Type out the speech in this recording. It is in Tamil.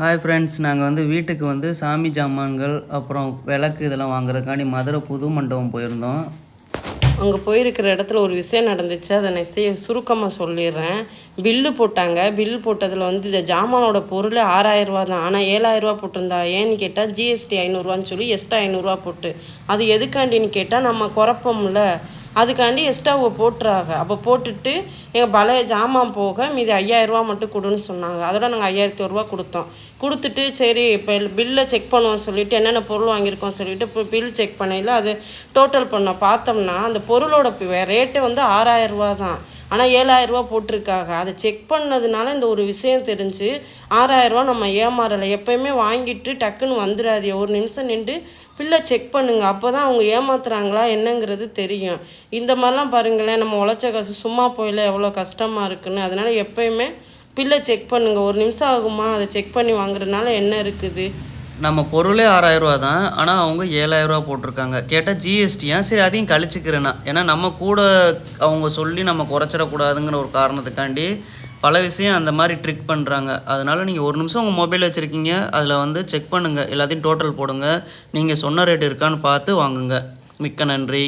ஹாய் ஃப்ரெண்ட்ஸ் நாங்கள் வந்து வீட்டுக்கு வந்து சாமி ஜாமான்கள் அப்புறம் விளக்கு இதெல்லாம் வாங்குறதுக்காண்டி மதுரை புது மண்டபம் போயிருந்தோம். அங்கே போயிருக்கிற இடத்துல ஒரு விஷயம் நடந்துச்சு. அதை நான் செய்ய சுருக்கமாக சொல்லிடுறேன். பில்லு போட்டாங்க. பில்லு போட்டதில் வந்து இந்த ஜாமானோட பொருள் ஆறாயிரம் ரூபா தான். ஆனால் ஏழாயிரரூவா போட்டிருந்தா ஏன்னு கேட்டால் ஜிஎஸ்டி ஐநூறுரூவான்னு சொல்லி எக்ஸ்ட்ரா ஐநூறுரூவா போட்டு. அது எதுக்காண்டின்னு கேட்டால் நம்ம குறப்போம்ல. அதுக்காண்டி எக்ஸ்ட்ரா அவங்க போட்டுறாங்க. அப்போ போட்டுட்டு எங்கள் பழைய ஜாமான் போக மீதி ஐயாயிரரூவா மட்டும் கொடுன்னு சொன்னாங்க. அதோட நாங்கள் ஐயாயிரத்தி ஒருவா ரூபா கொடுத்தோம். கொடுத்துட்டு சரி இப்போ பில்லை செக் பண்ணுவோம் சொல்லிட்டு என்னென்ன பொருள் வாங்கியிருக்கோம் சொல்லிட்டு இப்போ பில் செக் பண்ணையில் அது டோட்டல் பண்ணோம். பார்த்தோம்னா அந்த பொருளோட ரேட்டு வந்து ஆறாயிரம் ரூபா தான். ஆனால் ஏழாயிரரூவா போட்டிருக்காங்க. அதை செக் பண்ணதுனால இந்த ஒரு விஷயம் தெரிஞ்சு ஆறாயிரம் ரூபா நம்ம ஏமாறலை. எப்பயுமே வாங்கிட்டு டக்குன்னு வந்துடாதே ஒரு நிமிஷம் நின்று பில்லை செக் பண்ணுங்க. அப்போ தான் அவங்க ஏமாத்துறாங்களா என்னங்கிறது தெரியும். இந்த மாதிரிலாம் பாருங்களேன். நம்ம உழைச்ச காசு சும்மா போயில எவ்வளோ கஷ்டமாக இருக்குன்னு. அதனால எப்பயுமே பில்லை செக் பண்ணுங்கள் ஒரு நிமிஷம் ஆகுமா? அதை செக் பண்ணி வாங்குறதுனால என்ன இருக்குது? நம்ம பொருளே ஆறாயிரரூவா தான் ஆனால் அவங்க ஏழாயிரரூவா போட்டிருக்காங்க. கேட்டால் ஜிஎஸ்டியா சரி அதையும் கழிச்சுக்கிறேன்னா. ஏன்னா நம்ம கூட அவங்க சொல்லி நம்ம குறைச்சிடக்கூடாதுங்கிற ஒரு காரணத்துக்காண்டி பல விஷயம் அந்த மாதிரி ட்ரிக் பண்ணுறாங்க அதனால் நீங்கள் ஒரு நிமிஷம் உங்கள் மொபைல் வச்சுருக்கீங்க அதில் வந்து செக் பண்ணுங்கள் எல்லாத்தையும் டோட்டல் போடுங்க. நீங்கள் சொன்ன ரேட் இருக்கான்னு பார்த்து வாங்குங்க. மிக்க நன்றி.